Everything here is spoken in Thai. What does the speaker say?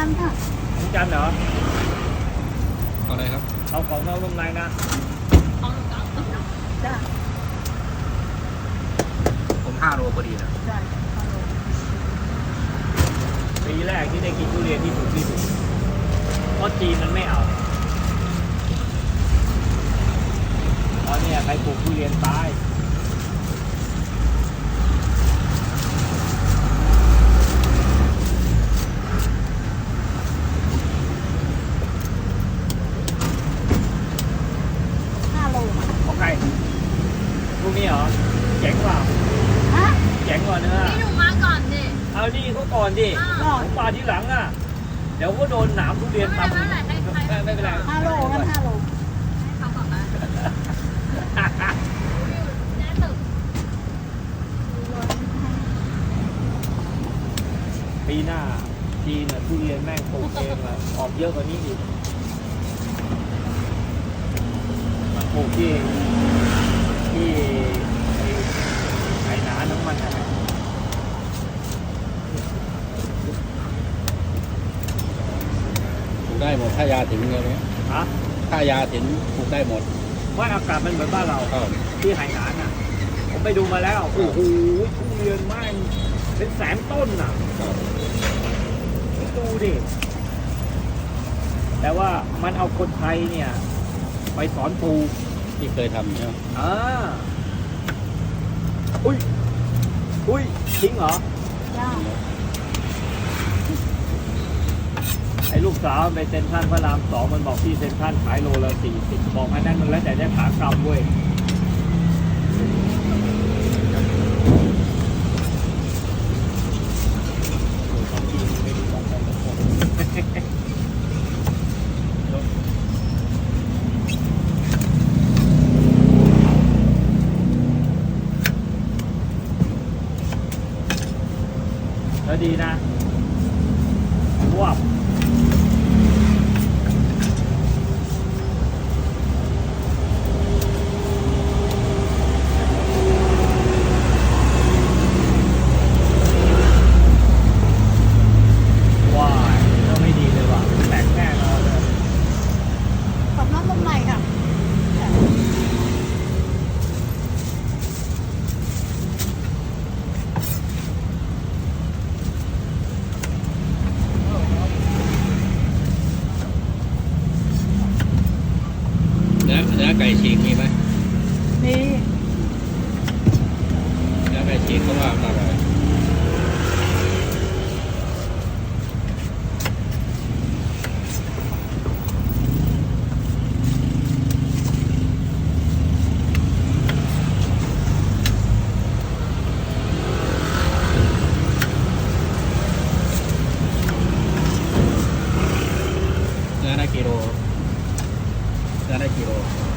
จันทร์ค่ะของจันทร์เหรอ เอาอะไรครับ เอาของน้องนุ่มในนะจ้าผมห้าโลพอดีนะจ้าฮัลโหลปีแรกที่ได้กินทุเรียนที่ถูกที่สุดเพราะจีนมันไม่เอาตอนเนี้ยใครปลูกทุเรียนตาย ห้าโลค่ะ ของใคร ลูกนี้เหรอแจ๋งกว่าฮะแจ๋งกว่าเนื้อนี่หนูมาก่อนดิเอานี่เขาก่อนดิอ้าวก่อนผมมาทีหลังอะ เดี๋ยวก็โดนหนามทุเรียนไม่ตำเป็นไรไม่เป็นไร ไม่เป็นไรห้าโลกันห้าโลให้เขาก่อนนะแน่ตึกปีหน้าจีนน่ะทุเรียนแม่งปลูกเองอะออกเยอะกว่านี้อีกมันปลูกที่ที่ไอ้ไอ้หนาน้ำมันอะไร ปลูก ได้หมดถ้ายาถึงเงี้ยไหมฮะถ้ายาถึงปลูกได้หมดว่าอากาศมันเหมือนบ้านเราครับที่ไหหนานอะ ผมไปดูมาแล้ว โอ้โหทุเรียนแม่งเป็นแสนต้นอะครับคิดดูดิแต่ว่ามันเอาคนไทยเนี่ย ไปสอนปลูกที่เคยทำใช่ไหมอ่าอุ้ยอุ้ยจริงเหรอ จ้า ไอ้ลูกสาวไปเซ็นทรัลพระรามสองมันบอกที่เซ็นทรัลขายโลละสี่สิบบอกอันนั้นมันแล้วแต่ได้ขากรรมเว้ยแล้วดีนะว้าวว้ายก็ไม่ดีเลยว่ะแตกแน่นอนเลย กับน้ำนมในค่ะ เนื้อเนื้อไก่ฉีกมีไหมนี่เนื้อไก่ฉีกก็ว่าอร่อยเนื้อได้กี่